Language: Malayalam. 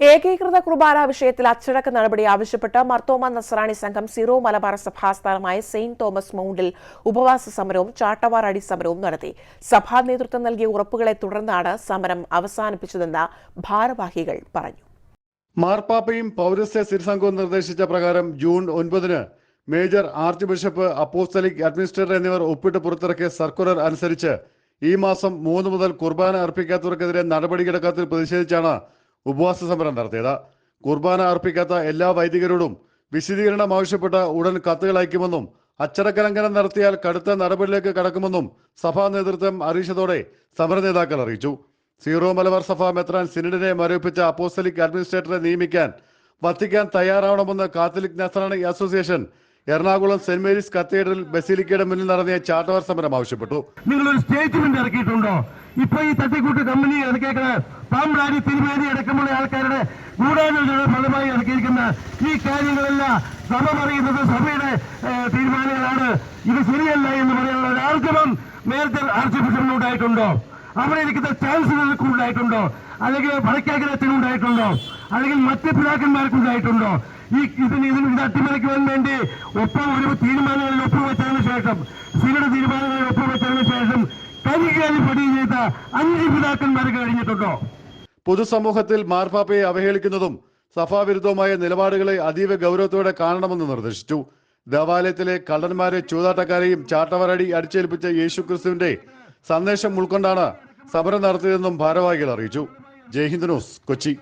ഏകീകൃത കുർബാന വിഷയത്തിൽ അച്ചടക്ക നടപടി ആവശ്യപ്പെട്ട് മർത്തോമ നസറാണി സംഘം സിറോ മലബാർ സഭാസ്ഥാനമായ സെയിന്റ് തോമസ് മൗണ്ടിൽ ഉപവാസ സമരവും ചാട്ടവാറടി സമരവും നടത്തി. സഭാ നേതൃത്വം നൽകിയ ഉറപ്പുകളെ തുടർന്നാണ് സമരം അവസാനിപ്പിച്ചതെന്ന് ഭാരവാഹികൾ പറഞ്ഞു. മാർപ്പാപ്പയും പൗരസ്ത്യ സിരിസംഘവും നിർദ്ദേശിച്ച പ്രകാരം ജൂൺ ഒൻപതിന് major archbishop apostolic administrator എന്നിവർ ഒപ്പിട്ട് പുറത്തിറക്കിയ സർക്കുലർ അനുസരിച്ച് ഈ മാസം മൂന്ന് മുതൽ കുർബാന അർപ്പിക്കാത്തവർക്കെതിരെ നടപടിയെടുക്കാത്തതിൽ പ്രതിഷേധിച്ചാണ് ഉപവാസ സമരം നടത്തിയത്. കുർബാന അർപ്പിക്കാത്ത എല്ലാ വൈദികരോടും വിശദീകരണം ആവശ്യപ്പെട്ട് ഉടൻ കത്തുകൾ അയക്കുമെന്നും അച്ചടക്ക ലംഘനം നടത്തിയാൽ കടുത്ത നടപടിയിലേക്ക് കടക്കുമെന്നും സഭാ നേതൃത്വം അറിയിച്ചതോടെ സമര നേതാക്കൾ അറിയിച്ചു. സീറോ മലബാർ സഭ മെത്രാൻ സിനഡിനെ മരവിപ്പിച്ച അപ്പോസ്റ്റലിക് അഡ്മിനിസ്ട്രേറ്ററെ നിയമിക്കാൻ Vatican തയ്യാറാവണമെന്ന് Catholic Nasrani association Ernakulam saint Mary's cathedral ബസിലിക്കയുടെ മുന്നിൽ നടന്ന ചാട്ടവാർ സമരം ആവശ്യപ്പെട്ടു. നിങ്ങൾ ഒരു സ്റ്റേറ്റ്മെന്റ് ഇറക്കിയിട്ടുണ്ടോ? ഇപ്പൊ ഈ തട്ടിക്കൂട്ട് കമ്പനി ഇറക്കിയേക്കുന്ന പാമ്പ്രാടി തിരുമേനി അടക്കമുള്ള ആൾക്കാരുടെ ഗൂഢാലോചനയുടെ ഫലമായി ഇറക്കിയിരിക്കുന്ന ഈ കാര്യങ്ങളെല്ലാം സഭ പറയുന്നത് സഭയുടെ തീരുമാനങ്ങളാണ്. ഇത് ശരിയല്ല എന്ന് പറയാനുള്ള ഒരാൾക്കും നേരത്തെ ആർച്ച് ബിഷപ്പിനുണ്ടായിട്ടുണ്ടോ അവിടെ ഇരിക്കുന്ന ചാൻസലർക്ക് ഉണ്ടായിട്ടുണ്ടോ? അല്ലെങ്കിൽ ഭടക്കാഗ്രഹത്തിനുണ്ടായിട്ടുണ്ടോ അല്ലെങ്കിൽ മറ്റ് പിതാക്കന്മാർക്ക് ഉണ്ടായിട്ടുണ്ടോ? ഈ ഇതിന് ഇതിന് ഇത് അട്ടിമറിക്കുവാൻ വേണ്ടി ഒപ്പം ഒരു തീരുമാനങ്ങളിൽ ഒപ്പുവെച്ചതിന് ശേഷം സിയുടെ തീരുമാനങ്ങളിൽ ഒപ്പുവെച്ചതിന് ശേഷം കരികാലി പടി ചെയ്ത അഞ്ച് പിതാക്കന്മാർക്ക് കഴിഞ്ഞിട്ടുണ്ടോ? പൊതുസമൂഹത്തിൽ മാർപ്പാപ്പയെ അവഹേളിക്കുന്നതും സഭാവിരുദ്ധവുമായ നിലപാടുകളെ അതീവ ഗൗരവത്തോടെ കാണണമെന്ന് നിർദ്ദേശിച്ചു. ദേവാലയത്തിലെ കള്ളന്മാരെ ചൂതാട്ടക്കാരെയും ചാട്ടവരടി അടിച്ചേൽപ്പിച്ച യേശുക്രിസ്തുവിന്റെ സന്ദേശം ഉൾക്കൊണ്ടാണ് സമരം നടത്തിയതെന്നും ഭാരവാഹികൾ അറിയിച്ചു. ജയ്ഹിന്ദ് ന്യൂസ് കൊച്ചി.